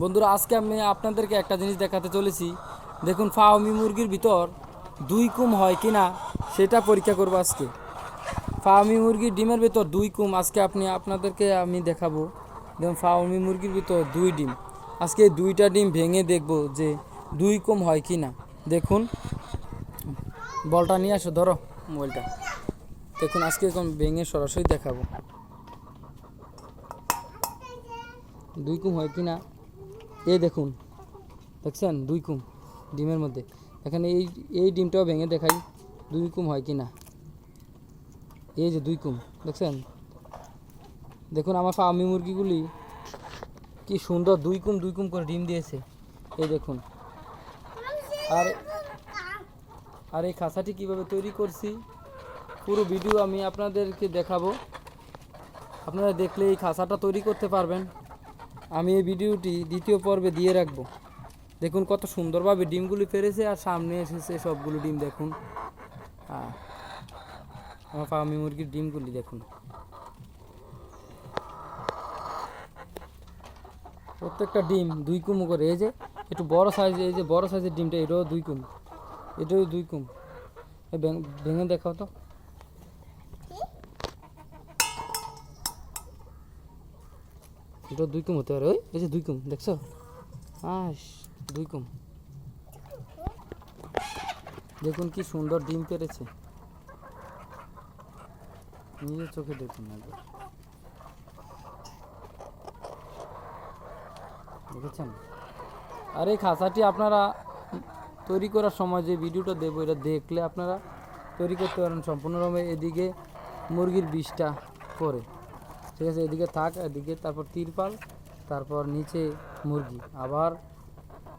বন্ধুরা আজকে আমি আপনাদেরকে একটা জিনিস দেখাতে চলেছি। দেখুন ফাওমি মুরগির ভিতর দুই কুম হয় কি না সেটা পরীক্ষা করব আজকে। ফাওমি মুরগির ডিমের ভিতর দুই কুম আজকে আপনি আপনাদেরকে আমি দেখাবো। দেখুন ফাওমি মুরগির ভিতর দুই ডিম। আজকে দুইটা ডিম ভেঙে দেখব যে দুই কুম হয় কি না দেখুন বলটা নিয়ে আসো ধরো। মোবাইলটা দেখুন আজকে এখন ভেঙে সরাসরি দেখাবো। দুই কুম হয় কি না এই দেখুন, দেখছেন? দুই কুম ডিমের মধ্যে। এখানে এই এই ডিমটাও ভেঙে দেখাই, দুই কুম হয় কি না। এই যে দুই কুম, দেখছেন? দেখুন, আমার ফার্মি মুরগিগুলি কি সুন্দর, দুই কুম দুই কুম করে ডিম দিয়েছে। এই দেখুন। আর আর এই খাঁচাটি কীভাবে তৈরি করছি, পুরো ভিডিও আমি আপনাদেরকে দেখাবো। আপনারা দেখলে এই খাঁচাটা তৈরি করতে পারবেন। আমি এই ভিডিওটি দ্বিতীয় পর্বে দিয়ে রাখব। দেখুন কত সুন্দরভাবে ডিমগুলি পেরেছে আর সামনে এসেছে সবগুলো ডিম দেখুন। হ্যাঁ আমার ফার্মি মুরগির ডিমগুলি দেখুন। প্রত্যেকটা ডিম দুই কুমো করে, এই যে একটু বড় সাইজ, এই যে বড় সাইজের ডিমটা, এটাও দুই কুম, এটাও দুই কুম। ভেঙে দেখাও তো। এটা দুই কুম হতে পারে, ওই, এই যে দুই কুম, দেখছ? আস, দুই কুম। দেখুন কি সুন্দর ডিম পেরেছে। নিজের চোখে দেখুন দেখেছেন? আর এই খাঁচাটি আপনারা তৈরি করার সময় যে ভিডিওটা দেবো, এটা দেখলে আপনারা তৈরি করতে পারেন সম্পূর্ণভাবে এদিকে মুরগির বিষটা করে। ঠিক আছে, এদিকে থাক, এদিকে তারপর তিরপাল, তারপর নিচে মুরগি। আবার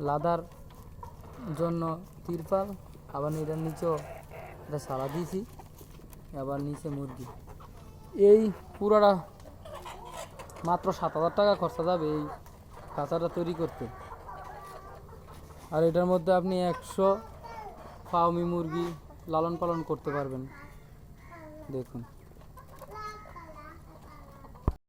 লাদার জন্য তিরপাল, আবার এটার নিচেও এটা সারা দিয়েছি, আবার নিচে মুরগি। এই পুরাটা মাত্র সাত হাজার টাকা খরচা যাবে এই খাঁচাটা তৈরি করতে। আর এটার মধ্যে আপনি একশো ফাউমি মুরগি লালন পালন করতে পারবেন। দেখুন।